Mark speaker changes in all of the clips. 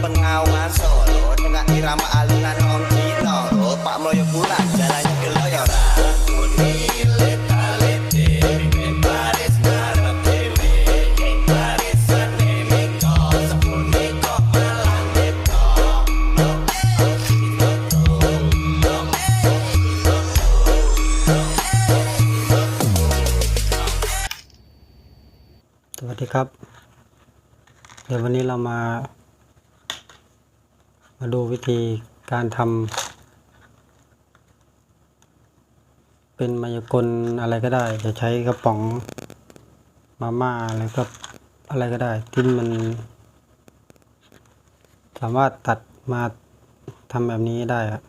Speaker 1: pengawal Solo Dengan irama alunan om Cino Pak Mloyo pulang jalannya ke Loyora.
Speaker 2: สวัสดีครับ เดี๋ยววันนี้เรามา มาดูวิธีการทำเป็นมายากลอะไรก็ได้ จะใช้กระป๋องมาม่าอะไรก็อะไรก็ได้ที่มัน สามารถตัดมาทำแบบนี้ได้ครับ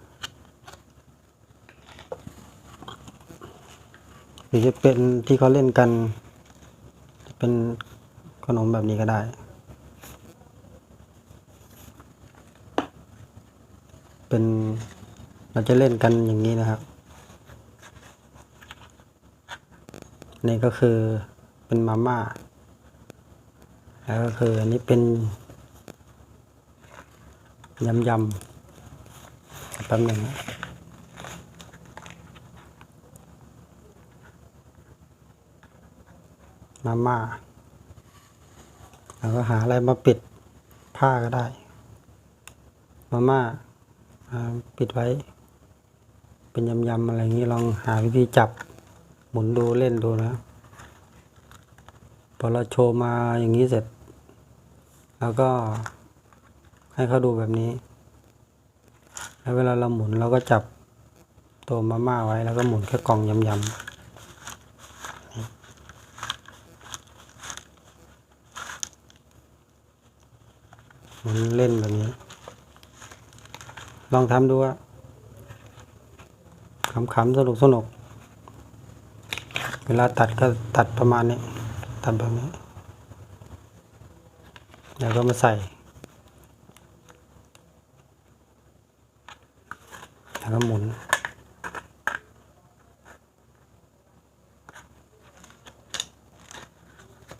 Speaker 2: หรือจะเป็นที่เขาเล่นกัน เป็นขนมแบบนี้ก็ได้ เป็นเราจะเล่นกันอย่างนี้นะครับ นี่ก็คือเป็นมาม่า แล้วก็คืออันนี้เป็นยำยำแป๊บหนึ่งนะมาม่าแล้วก็หาอะไรมาปิดผ้าก็ได้ มาม่าอ่า ปิดไว้ เป็นยำๆอะไรอย่างนี้ลองหาวิธีจับหมุนดูเล่นดูนะพอเราโชว์มาอย่างนี้เสร็จ แล้วก็ให้เขาดูแบบนี้ แล้วเวลาเราหมุนเราก็จับตัวมาม่าไว้แล้วก็หมุนแค่กล่องยำๆหมุนเล่นแบบนี้ ลองทำดูว่าขำๆสนุกสนุก เวลาตัดก็ตัดประมาณนี้ ตัดแบบนี้ แล้วก็มาใส่ แล้วก็หมุน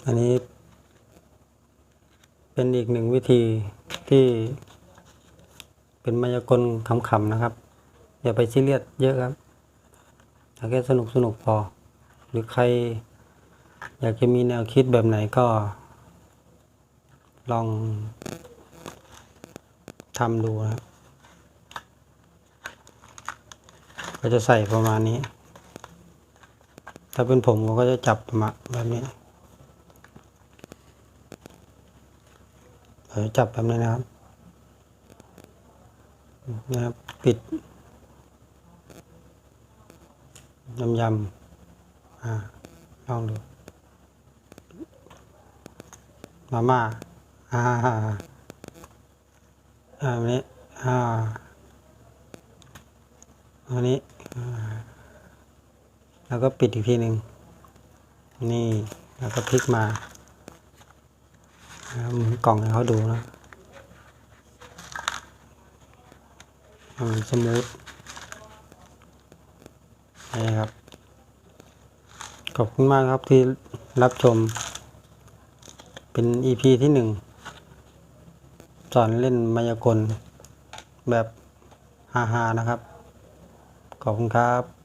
Speaker 2: อันนี้เป็นอีกหนึ่งวิธีที่ เป็นมายากลขำๆนะครับ อย่าไปซีเรียสเยอะครับเอาแค่สนุกสนุกพอ หรือใคร อยากจะมีแนวคิดแบบไหนก็ ลองทำดูนะครับก็จะใส่ประมาณนี้ ถ้าเป็นผมผมก็จะจับประมาณแบบนี้จับแบบนี้นะครับ นะครับปิดยำยำอ่าลองดูมาม่าอ่าอ่าอ่าอันนี้อ่าอันนี้แล้วก็ปิดอีกทีหนึ่งนี่แล้วก็พลิกมาหมุนกล่องให้เขาดูนะให้มัน สมูทนะครับ ขอบคุณมากครับที่รับชม เป็น EP ที่หนึ่งสอนเล่นมายากลแบบฮาๆนะครับ ขอบคุณครับ